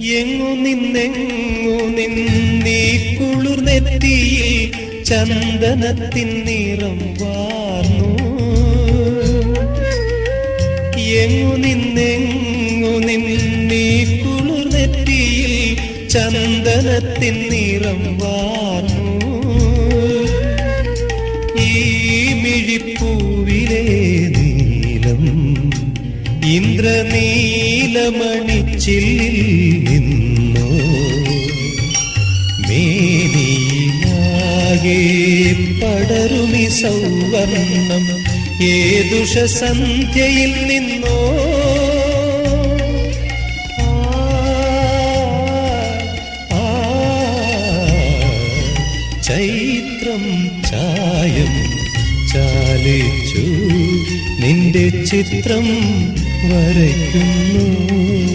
എങ്ങു നിന്നെങ്ങു നിന്നീ നെത്തി ചന്ദനത്തിൻ നിറം വാർന്നു. എങ്ങു നിന്നെങ്ങു നിന്നീ നെത്തി ചന്ദനത്തിൻ നിറം വാർന്നു. ഈ മിഴിപ്പൂവിലെ നീലം ഇന്ദ്രനീലമണിച്ചില്ലിൽ മേനിയിലാകെ പടരുമി സൗവർണം ഏതുഷ സന്ധ്യയിൽ നിന്നോ? ചൈത്രം ചായം ചാലിച്ചു നിന്റെ ചിത്രം വരയ്ക്കുന്നു.